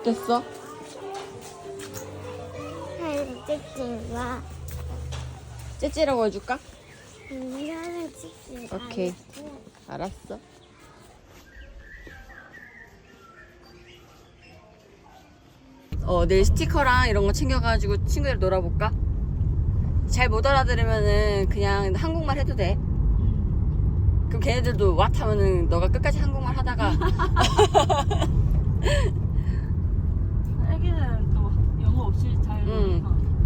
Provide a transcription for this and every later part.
어땠어? 사진 찍지 마. 째째라고 해줄까? 음, 사진 찍지 마. 오케이. 알았어. 어, 내일 스티커랑 이런 거 챙겨가지고 친구들 놀아볼까? 잘 못 알아들으면은 그냥 한국말 해도 돼. 그럼 걔네들도 왓 하면은 너가 끝까지 한국말 하다가 애기는 또 영어 없이 잘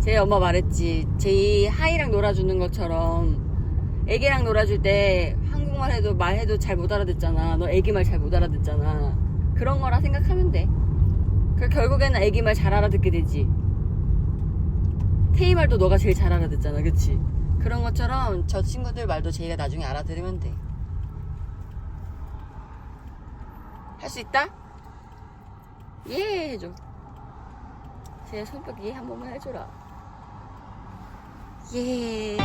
제 엄마 말했지. 제이 하이랑 놀아주는 것처럼 애기랑 놀아줄 때 한국말 해도 말해도 잘 못 알아듣잖아. 너 애기 말 잘 못 알아듣잖아. 그런 거라 생각하면 돼. 그 결국에는 애기 말 잘 알아듣게 되지. 테이 말도 너가 제일 잘 알아듣잖아. 그치? 그런 것처럼 저 친구들 말도 제이가 나중에 알아들으면 돼. 할 수 있다? 예 해줘. 제 손뼉 예한 번만 해줘라. 예.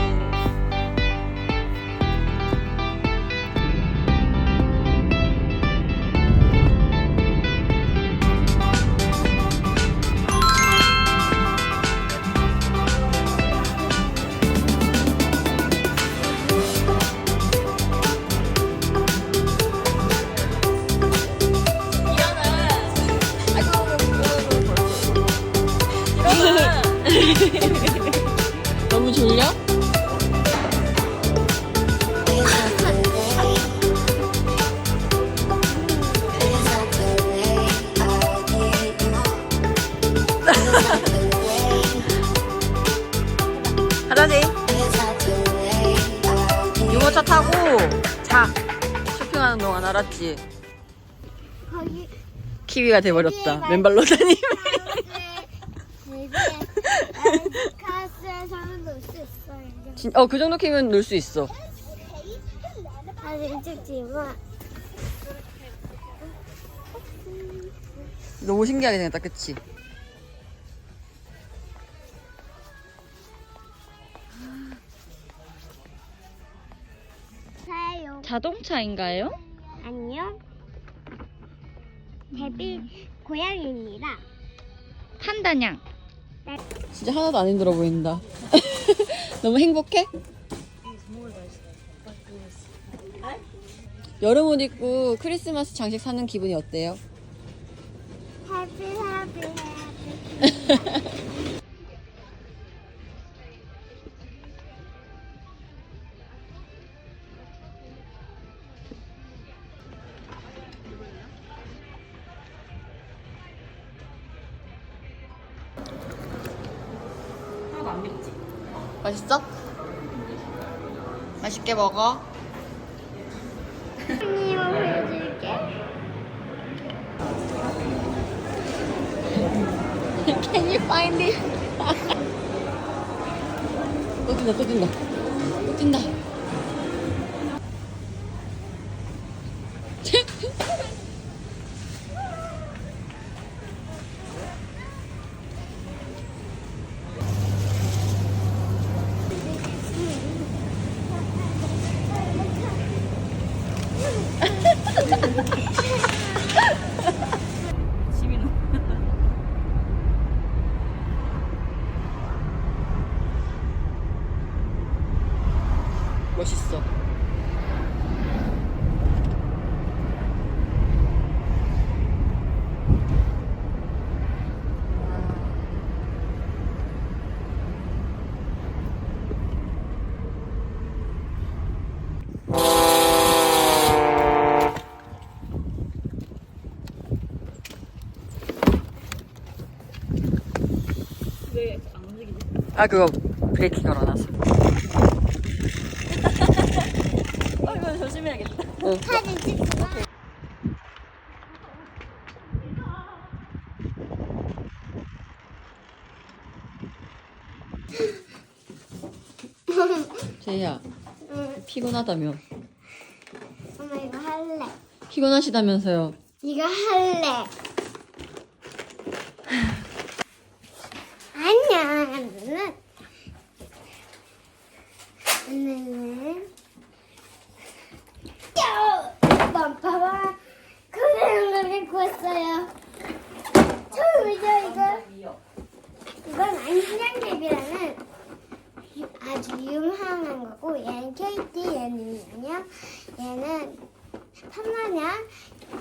알았지 거기 키위가 돼버렸다 맨발로 다니면 카스에서는 놀 수 있어. 이제. 진- 어, 그 정도 키면 놀 수 있어. 찍지 마. 너무 신기하게 생겼다, 그치? 사요. 자동차인가요? 안녕. 데뷔 고양이입니다. 판다냥. 진짜 하나도 안 힘들어 보인다. 너무 행복해? 여름 옷 입고 크리스마스 장식 사는 기분이 어때요? 해피 해피 해피. 맛있어? 맛있게 먹어. 이거 보여줄게. Can you find it? 또 뛴다, 또 뛴다. 또 뛴다. 지민호. 멋있어. 움직이지? 아, 그거 브레이크 걸어놔서. 어, 이거 조심해야겠다. 응. 사진 마. 제이야, 응. 피곤하다며. 엄마 이거 할래. 피곤하시다면서요. 이거 할래. 네네. 빰빠밤. 그런 걸 구했어요. 처음이죠, 이거? 이건 안신장제비라는 아주 유명한 거고, 얘는 KT, 얘는 양념, 얘는 탐라냥,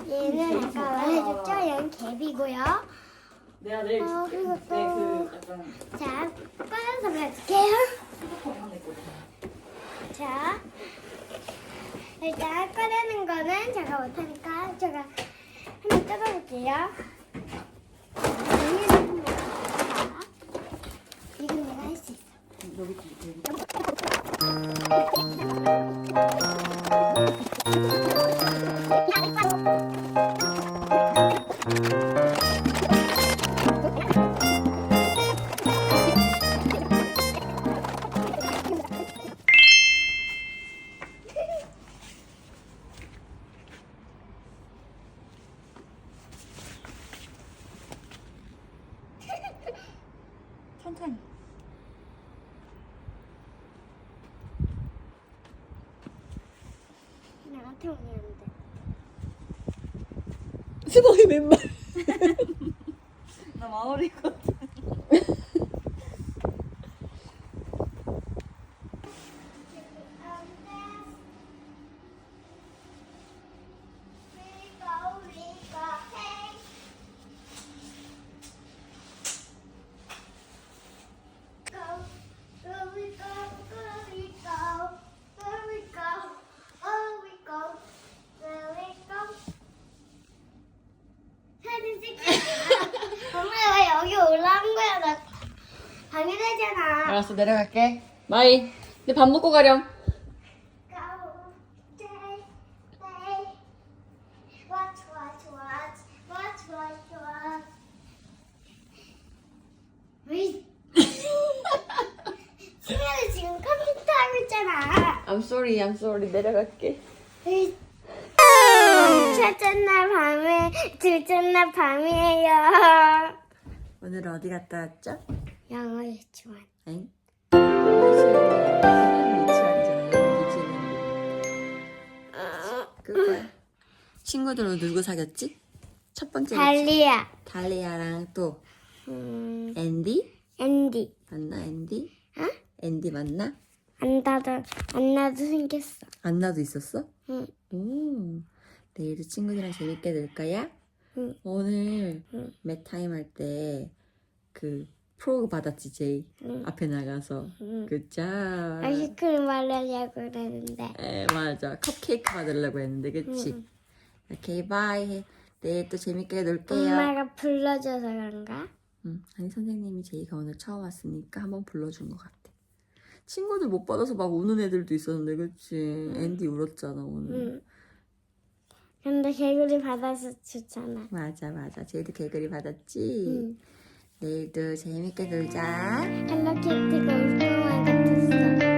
얘는 아까 말해줬죠? 얘는 개비고요. 내가 내일 어, 그리고 네, 그 또. 내그 약간 자, 빠져서 갈게요. 자 일단 꺼내는 거는 제가 못하니까 제가 한번 뜯어볼게요. 이건 내가 할 수 있어. 여기 여기. 수동이 맨발. 나 같아. 사진 찍자. 엄마 왜 여기 올라온 거야? 나 방해되잖아. 알았어 내려갈게. 마이. 내 밥 먹고 가렴. 친구는 지금 컴퓨터 하고 있잖아. I'm sorry, I'm sorry. 내려갈게. 첫째 날 밤에, 둘째 날 밤이에요. 오늘은 어디 갔다 왔죠? 영어 유치원. 엥? 친구들은 누구 사귀었지? 첫 번째 달리야. 달리아랑 또 음, 앤디 앤디. 맞나 앤디? 어? 앤디 맞나? 안나도, 안나도 생겼어. 안나도 있었어? 응. 오 내일도 친구들이랑 재밌게 놀 거야? 응. 오늘 응. 맷타임 할 때 그 프로그 받았지 제이 응. 앞에 나가서 응. 그자 아이스크림 말하려고 그랬는데. 에 맞아 컵케이크 받으려고 했는데 그치 응. 오케이 바이 해. 내일 또 재밌게 놀게요 엄마가 불러줘서 그런가? 응. 아니 선생님이 제이가 오늘 처음 왔으니까 한번 불러준 것 같아 친구들 못 받아서 막 우는 애들도 있었는데 그치 앤디 울었잖아 오늘 응. 근데 개구리 받아서 좋잖아. 맞아 맞아 제이도 개구리 받았지 응. 내일도 재밌게 놀자. 헬로키티가 울동안 같았어.